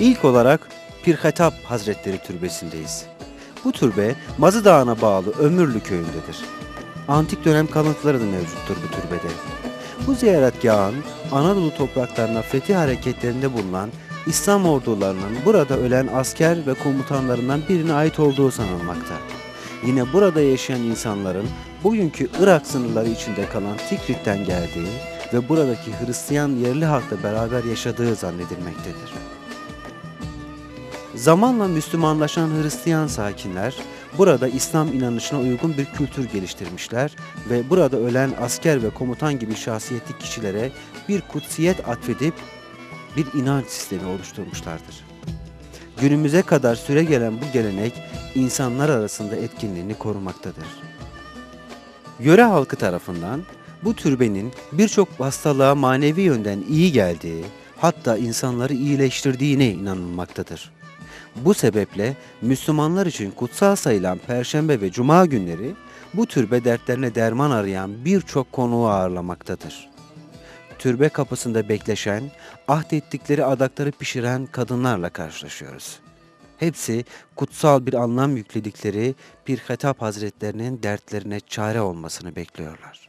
İlk olarak Pirhatap Hazretleri Türbesi'ndeyiz. Bu türbe Mazı Dağı'na bağlı Ömürlü köyündedir. Antik dönem kalıntıları da mevcuttur bu türbede. Bu ziyaretgahın Anadolu topraklarına fetih hareketlerinde bulunan İslam ordularının burada ölen asker ve komutanlarından birine ait olduğu sanılmakta. Yine burada yaşayan insanların bugünkü Irak sınırları içinde kalan Tikrit'ten geldiği ve buradaki Hristiyan yerli halkla beraber yaşadığı zannedilmektedir. Zamanla Müslümanlaşan Hristiyan sakinler burada İslam inanışına uygun bir kültür geliştirmişler ve burada ölen asker ve komutan gibi şahsiyetli kişilere bir kutsiyet atfedip bir inanç sistemi oluşturmuşlardır. Günümüze kadar süre gelen bu gelenek insanlar arasında etkinliğini korumaktadır. Yöre halkı tarafından bu türbenin birçok hastalığa manevi yönden iyi geldiği, hatta insanları iyileştirdiğine inanılmaktadır. Bu sebeple Müslümanlar için kutsal sayılan Perşembe ve Cuma günleri bu türbe dertlerine derman arayan birçok konuğu ağırlamaktadır. Türbe kapısında bekleşen, ahdettikleri adakları pişiren kadınlarla karşılaşıyoruz. Hepsi kutsal bir anlam yükledikleri bir Hatap Hazretlerinin dertlerine çare olmasını bekliyorlar.